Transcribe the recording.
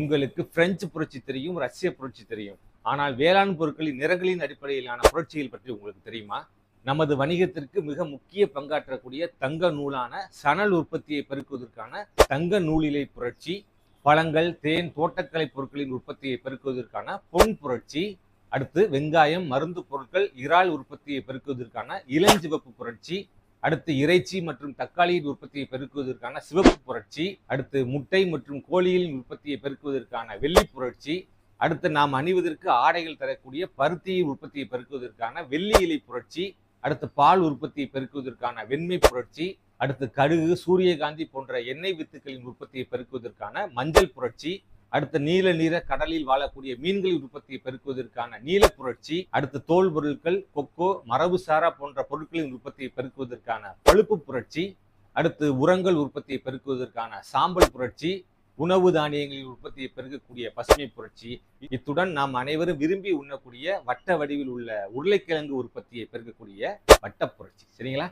உங்களுக்கு பிரெஞ்சு புரட்சி தெரியும் ரஷ்ய புரட்சி தெரியும். ஆனால் வேளாண் பொருட்களின் நிறங்களின் அடிப்படையிலான புரட்சிகள் பற்றி உங்களுக்கு தெரியுமா? நமது வணிகத்திற்கு மிக முக்கிய பங்காற்றக்கூடிய தங்க நூலான சணல் உற்பத்தியை பெருக்குவதற்கான தங்க நூலிலை புரட்சி பழங்கள் தேன் தோட்டக்கலை பொருட்களின் உற்பத்தியை பெருக்குவதற்கான பொன் புரட்சி அடுத்து வெங்காயம் மருந்து பொருட்கள் இறால் உற்பத்தியை பெருக்குவதற்கான இளஞ்சிவப்பு புரட்சி அடுத்து இறைச்சி மற்றும் தக்காளியின் உற்பத்தியை பெருக்குவதற்கான சிவப்பு புரட்சி அடுத்து முட்டை மற்றும் கோழியின் உற்பத்தியை பெருக்குவதற்கான வெள்ளி புரட்சி அடுத்து நாம் அணிவதற்கு ஆடைகள் தரக்கூடிய பருத்தியின் உற்பத்தியை பெருக்குவதற்கான வெள்ளி இலை புரட்சி அடுத்து பால் உற்பத்தியை பெருக்குவதற்கான வெண்மை புரட்சி அடுத்து கடுகு சூரியகாந்தி போன்ற எண்ணெய் வித்துக்களின் உற்பத்தியை பெருக்குவதற்கான மஞ்சள் புரட்சி அடுத்து நீல நிற கடலில் வாழக்கூடிய மீன்களின் உற்பத்தியை பெருக்குவதற்கான நீல புரட்சி அடுத்து தோல் பொருட்கள் கொக்கோ மரபுசாரா போன்ற பொருட்களின் உற்பத்தியை பெருக்குவதற்கான பழுப்பு புரட்சி அடுத்து உரங்கள் உற்பத்தியை பெருக்குவதற்கான சாம்பல் புரட்சி உணவு தானியங்களின் உற்பத்தியை பெருக்கக்கூடிய பசுமை புரட்சி. இத்துடன் நாம் அனைவரும் விரும்பி உண்ணக்கூடிய வட்ட வடிவில் உள்ள உருளைக்கிழங்கு உற்பத்தியை பெருக்கக்கூடிய வட்ட புரட்சி. சரிங்களா?